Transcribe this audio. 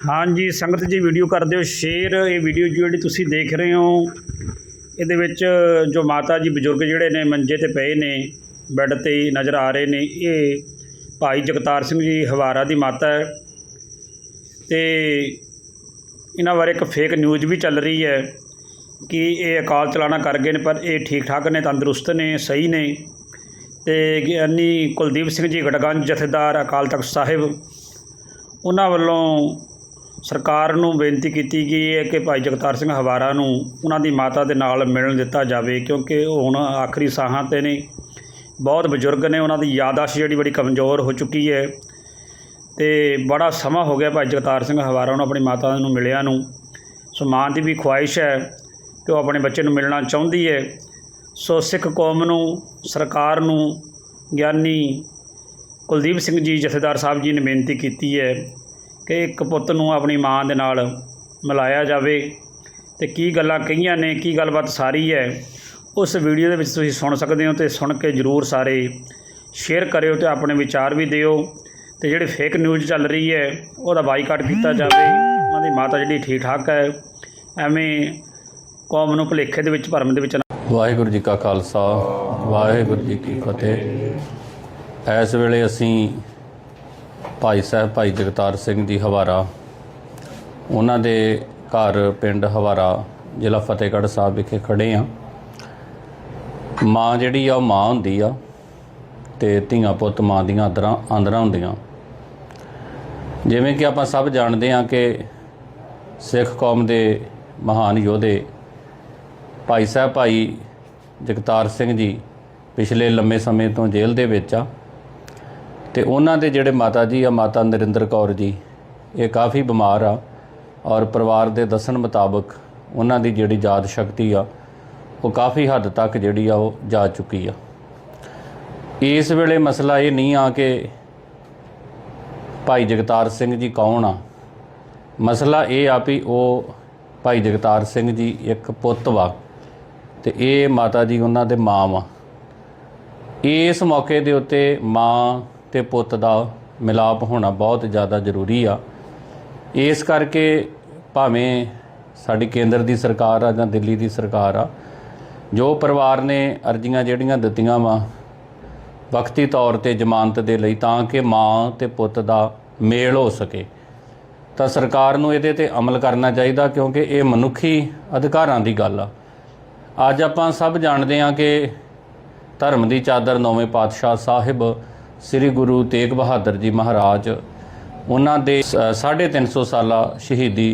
ਹਾਂਜੀ, ਸੰਗਤ ਜੀ ਵੀਡੀਓ ਕਰ ਦਿਓ ਸ਼ੇਅਰ ਇਹ ਵੀਡੀਓ ਜਿਹੜੀ ਤੁਸੀਂ ਦੇਖ ਰਹੇ ਹੋ, ਇਹਦੇ ਵਿੱਚ ਜੋ ਮਾਤਾ ਜੀ, ਬਜ਼ੁਰਗ ਜਿਹੜੇ ਨੇ, ਮੰਜੇ ਤੇ ਪਏ ਨੇ ਬੈੱਡ ਤੇ ਨਜ਼ਰ ਆ ਰਹੇ ਨੇ, ਇਹ ਭਾਈ ਜਗਤਾਰ ਸਿੰਘ ਜੀ ਹਵਾਰਾ ਦੀ ਮਾਤਾ ਹੈ ਤੇ ਇਹਨਾਂ ਬਾਰੇ ਇੱਕ ਫੇਕ ਨਿਊਜ਼ ਵੀ ਚੱਲ ਰਹੀ ਹੈ ਕਿ ਇਹ ਅਕਾਲ ਚਲਾਣਾ ਕਰ ਗਏ ਨੇ, ਪਰ ਇਹ ਠੀਕ ਠਾਕ ਨੇ, ਤੰਦਰੁਸਤ ਨੇ, ਸਹੀ ਨੇ ਤੇ ਗਿਆਨੀ ਕੁਲਦੀਪ ਸਿੰਘ ਜੀ ਗੜਗੰਜ ਜਥੇਦਾਰ ਅਕਾਲ ਤਖਤ ਸਾਹਿਬ, ਉਹਨਾਂ ਵੱਲੋਂ ਸਰਕਾਰ ਨੂੰ ਬੇਨਤੀ ਕੀਤੀ ਗਈ ਹੈ ਕਿ ਭਾਈ ਜਗਤਾਰ ਸਿੰਘ ਹਵਾਰਾ ਨੂੰ ਉਹਨਾਂ ਦੀ ਮਾਤਾ ਦੇ ਨਾਲ ਮਿਲਣ ਦਿੱਤਾ ਜਾਵੇ, ਕਿਉਂਕਿ ਉਹ ਹੁਣ ਆਖਰੀ ਸਾਹਾਂ ਤੇ ਨੇ। ਬਹੁਤ ਬਜ਼ੁਰਗ ਨੇ, ਉਹਨਾਂ ਦੀ ਯਾਦਾਸ਼ਤ ਜਿਹੜੀ ਬੜੀ ਕਮਜ਼ੋਰ ਹੋ ਚੁੱਕੀ ਹੈ। ਤੇ ਬੜਾ ਸਮਾਂ ਹੋ ਗਿਆ ਭਾਈ ਜਗਤਾਰ ਸਿੰਘ ਹਵਾਰਾ ਨੂੰ, ਆਪਣੀ ਮਾਤਾ ਨੂੰ ਮਿਲਿਆ ਨੂੰ। ਸੋ ਮਾਂ ਦੀ ਵੀ ਖੁਆਇਸ਼ ਹੈ ਕਿ ਉਹ ਆਪਣੇ ਬੱਚੇ ਨੂੰ ਮਿਲਣਾ ਚਾਹੁੰਦੀ ਹੈ। ਸੋ ਸਿੱਖ ਕੌਮ ਨੂੰ, ਸਰਕਾਰ ਨੂੰ ਗਿਆਨੀ ਕੁਲਦੀਪ ਸਿੰਘ ਜੀ ਜਥੇਦਾਰ ਸਾਹਿਬ ਜੀ ਨੇ ਬੇਨਤੀ ਕੀਤੀ ਹੈ ਕਿ ਇੱਕ ਪੁੱਤ ਨੂੰ ਆਪਣੀ ਮਾਂ ਦੇ ਨਾਲ ਮਿਲਾਇਆ ਜਾਵੇ। ਤੇ ਕੀ ਗੱਲਾਂ ਕਹੀਆਂ ਨੇ, ਕੀ ਗੱਲਬਾਤ ਸਾਰੀ ਹੈ, ਉਸ ਵੀਡੀਓ ਦੇ ਵਿੱਚ ਤੁਸੀਂ ਸੁਣ ਸਕਦੇ ਹੋ ਤੇ ਸੁਣ ਕੇ ਜਰੂਰ ਸਾਰੇ ਸ਼ੇਅਰ ਕਰਿਓ ਤੇ ਆਪਣੇ ਵਿਚਾਰ ਵੀ ਦਿਓ। ਤੇ ਜਿਹੜੇ ਫੇਕ ਨਿਊਜ਼ ਚੱਲ ਰਹੀ ਹੈ, ਉਹਦਾ ਬਾਈਕਾਟ ਕੀਤਾ ਜਾਵੇ। ਉਹਨਾਂ ਦੀ ਮਾਤਾ ਜਿਹੜੀ ਠੀਕ ਠਾਕ ਹੈ, ਐਵੇਂ ਕੌਮ ਨੂੰ ਭੁਲੇਖੇ ਦੇ ਵਿੱਚ, ਭਰਮ ਦੇ ਵਿੱਚ ਵਾਹਿਗੁਰੂ ਜੀ ਕਾ ਖਾਲਸਾ, ਵਾਹਿਗੁਰੂ ਜੀ ਕੀ ਫਤਿਹ। ਇਸ ਵੇਲੇ ਅਸੀਂ ਭਾਈ ਸਾਹਿਬ, ਭਾਈ ਜਗਤਾਰ ਸਿੰਘ ਜੀ ਹਵਾਰਾ, ਉਹਨਾਂ ਦੇ ਘਰ ਪਿੰਡ ਹਵਾਰਾ, ਜ਼ਿਲ੍ਹਾ ਫਤਿਹਗੜ੍ਹ ਸਾਹਿਬ ਵਿਖੇ ਖੜੇ ਆ। ਮਾਂ ਜਿਹੜੀ ਆ, ਉਹ ਮਾਂ ਹੁੰਦੀ ਆ ਤੇ ਧੀਆਂ ਪੁੱਤ ਮਾਂ ਦੀਆਂ ਆਂਦਰਾਂ ਆਂਦਰਾਂ ਹੁੰਦੀਆਂ। ਜਿਵੇਂ ਕਿ ਆਪਾਂ ਸਭ ਜਾਣਦੇ ਆ ਕਿ ਸਿੱਖ ਕੌਮ ਦੇ ਮਹਾਨ ਯੋਧੇ ਭਾਈ ਸਾਹਿਬ, ਭਾਈ ਜਗਤਾਰ ਸਿੰਘ ਜੀ ਪਿਛਲੇ ਲੰਮੇ ਸਮੇਂ ਤੋਂ ਜੇਲ੍ਹ ਦੇ ਵਿੱਚ ਆ। ਤੇ ਉਹਨਾਂ ਦੇ ਜਿਹੜੇ ਮਾਤਾ ਜੀ ਆ, ਮਾਤਾ ਨਰਿੰਦਰ ਕੌਰ ਜੀ, ਇਹ ਕਾਫੀ ਬਿਮਾਰ ਆ ਔਰ ਪਰਿਵਾਰ ਦੇ ਦੱਸਣ ਮੁਤਾਬਕ ਉਹਨਾਂ ਦੀ ਜਿਹੜੀ ਯਾਦ ਸ਼ਕਤੀ ਆ, ਉਹ ਕਾਫੀ ਹੱਦ ਤੱਕ ਜਿਹੜੀ ਆ, ਉਹ ਜਾ ਚੁੱਕੀ ਆ। ਇਸ ਵੇਲੇ ਮਸਲਾ ਇਹ ਨਹੀਂ ਆ ਕਿ ਭਾਈ ਜਗਤਾਰ ਸਿੰਘ ਜੀ ਕੌਣ ਆ। ਮਸਲਾ ਇਹ ਆ ਵੀ ਉਹ ਭਾਈ ਜਗਤਾਰ ਸਿੰਘ ਜੀ ਇੱਕ ਪੁੱਤ ਵਾ ਤੇ ਇਹ ਮਾਤਾ ਜੀ ਉਹਨਾਂ ਦੇ ਮਾਂ ਵਾ। ਇਸ ਮੌਕੇ ਦੇ ਉੱਤੇ ਮਾਂ ਤੇ ਪੁੱਤ ਦਾ ਮਿਲਾਪ ਹੋਣਾ ਬਹੁਤ ਜ਼ਿਆਦਾ ਜ਼ਰੂਰੀ ਆ। ਇਸ ਕਰਕੇ ਭਾਵੇਂ ਸਾਡੀ ਕੇਂਦਰ ਦੀ ਸਰਕਾਰ ਆ ਜਾਂ ਦਿੱਲੀ ਦੀ ਸਰਕਾਰ ਆ, ਜੋ ਪਰਿਵਾਰ ਨੇ ਅਰਜ਼ੀਆਂ ਜਿਹੜੀਆਂ ਦਿੱਤੀਆਂ ਵਾ, ਵਕਤੀ ਤੌਰ ਤੇ ਜ਼ਮਾਨਤ ਦੇ ਲਈ ਤਾਂ ਕਿ ਮਾਂ ਤੇ ਪੁੱਤ ਦਾ ਮੇਲ ਹੋ ਸਕੇ, ਤਾਂ ਸਰਕਾਰ ਨੂੰ ਇਹਦੇ ਤੇ ਅਮਲ ਕਰਨਾ ਚਾਹੀਦਾ ਕਿਉਂਕਿ ਇਹ ਮਨੁੱਖੀ ਅਧਿਕਾਰਾਂ ਦੀ ਗੱਲ ਆ। ਅੱਜ ਆਪਾਂ ਸਭ ਜਾਣਦੇ ਹਾਂ ਕਿ ਧਰਮ ਦੀ ਚਾਦਰ ਨੌਵੇਂ ਪਾਤਸ਼ਾਹ ਸਾਹਿਬ ਸ੍ਰੀ ਗੁਰੂ ਤੇਗ ਬਹਾਦਰ ਜੀ ਮਹਾਰਾਜ ਉਹਨਾਂ ਦੇ 350 ਸਾਲਾ ਸ਼ਹੀਦੀ